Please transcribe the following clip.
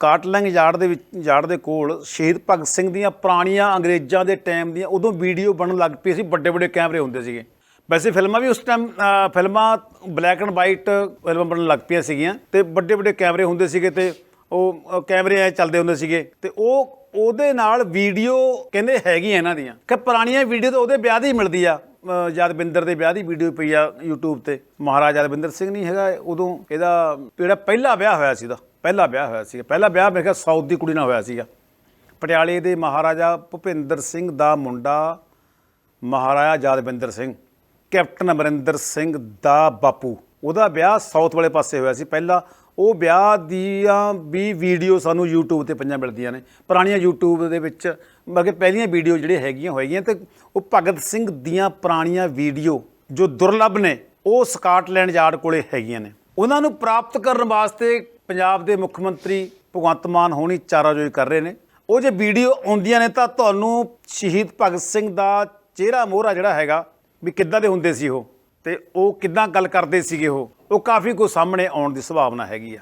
Scotland yard ਦੇ ਵਿੱਚ yard ਦੇ ਕੋਲ ਸ਼ਹੀਦ ਭਗਤ ਸਿੰਘ ਦੀਆਂ ਪੁਰਾਣੀਆਂ ਅੰਗਰੇਜ਼ਾਂ ਦੇ ਟਾਈਮ ਦੀਆਂ ਉਦੋਂ ਵੀਡੀਓ ਬਣਨ ਲੱਗ ਪਈ ਸੀ ਵੱਡੇ ਵੱਡੇ ਕੈਮਰੇ ਹੁੰਦੇ ਸੀਗੇ। ਵੈਸੇ ਫਿਲਮਾਂ ਵੀ ਉਸ ਟਾਈਮ ਫਿਲਮਾਂ ਬਲੈਕ ਐਂਡ ਵਾਈਟ ਫਿਲਮਾਂ ਬਣਨ ਲੱਗ ਪਈਆਂ ਸੀਗੀਆਂ ਤੇ ਵੱਡੇ ਵੱਡੇ ਕੈਮਰੇ ਹੁੰਦੇ ਸੀਗੇ ਤੇ ਉਹ ਕੈਮਰੇ ਐ ਚੱਲਦੇ ਹੁੰਦੇ ਸੀਗੇ ਤੇ ਉਹ ਉਹਦੇ ਨਾਲ ਵੀਡੀਓ ਕਹਿੰਦੇ ਹੈਗੀਆਂ ਇਹਨਾਂ ਦੀਆਂ। ਕਿ ਪੁਰਾਣੀਆਂ ਵੀਡੀਓ ਤਾਂ ਉਹਦੇ ਵਿਆਹ ਦੀ ਮਿਲਦੀ ਆ ਅ, ਯਾਦਵਿੰਦਰ ਦੇ ਵਿਆਹ ਦੀ ਵੀਡੀਓ ਪਈ ਆ YouTube ਤੇ। ਮਹਾਰਾਜਾ ਯਾਦਵਿੰਦਰ ਸਿੰਘ ਨਹੀਂ ਹੈਗਾ ਉਦੋਂ ਇਹਦਾ ਜਿਹੜਾ ਪਹਿਲਾ ਵਿਆਹ ਹੋਇਆ ਸੀ ਦਾ ਪਹਿਲਾ ਵਿਆਹ ਹੋਇਆ ਸੀਗਾ। ਪਹਿਲਾ ਵਿਆਹ ਮੇਰੇ ਖਿਆਲ ਸਾਊਥ ਦੀ ਕੁੜੀ ਨਾਲ ਹੋਇਆ ਸੀਗਾ। ਪਟਿਆਲੇ ਦੇ ਮਹਾਰਾਜਾ ਭੁਪਿੰਦਰ ਸਿੰਘ ਦਾ ਮੁੰਡਾ ਮਹਾਰਾਜਾ ਯਾਦਵਿੰਦਰ ਸਿੰਘ, ਕੈਪਟਨ ਅਮਰਿੰਦਰ ਸਿੰਘ ਦਾ ਬਾਪੂ। ਉਹਦਾ ਵਿਆਹ ਸਾਊਥ ਵਾਲੇ ਪਾਸੇ ਹੋਇਆ ਸੀ। ਪਹਿਲਾ ਉਹ ਵਿਆਹ ਦੀਆਂ ਵੀ ਵੀਡੀਓ ਸਾਨੂੰ YouTube ਤੇ ਪੰਜਾਂ ਮਿਲਦੀਆਂ ਨੇ। ਪੁਰਾਣੀਆਂ YouTube ਦੇ ਵਿੱਚ ਬਲਕਿ ਪਹਿਲੀਆਂ ਵੀਡੀਓ ਜਿਹੜੀਆਂ ਹੈਗੀਆਂ ਹੋਈਆਂ ਤੇ ਉਹ ਭਗਤ ਸਿੰਘ ਦੀਆਂ ਪੁਰਾਣੀਆਂ ਵੀਡੀਓ ਜੋ ਦੁਰਲੱਭ ਨੇ, ਉਹ ਸਕਾਟਲੈਂਡ ਯਾਰਡ ਕੋਲੇ ਹੈਗੀਆਂ ਨੇ। ਉਹਨਾਂ ਨੂੰ ਪ੍ਰਾਪਤ ਕਰਨ ਵਾਸਤੇ ਪੰਜਾਬ ਦੇ ਮੁੱਖ ਮੰਤਰੀ ਭਗਵੰਤ ਮਾਨ ਹੋਣੀ ਚਾਰਾਜੋਈ ਕਰ ਰਹੇ ਨੇ। ਉਹ ਜੇ ਵੀਡੀਓ ਆਉਂਦੀਆਂ ਨੇ ਤਾਂ ਤੁਹਾਨੂੰ ਸ਼ਹੀਦ ਭਗਤ ਸਿੰਘ ਦਾ ਚਿਹਰਾ ਮੋਹਰਾ ਜਿਹੜਾ ਹੈਗਾ ਵੀ ਕਿੱਦਾਂ ਦੇ ਹੁੰਦੇ ਸੀ ਉਹ ਤੇ ਉਹ ਕਿੱਦਾਂ ਗੱਲ ਕਰਦੇ ਸੀਗੇ ਉਹ ਉਹ ਕਾਫੀ ਕੁਝ ਸਾਹਮਣੇ ਆਉਣ ਦੀ ਸੰਭਾਵਨਾ ਹੈਗੀ ਆ।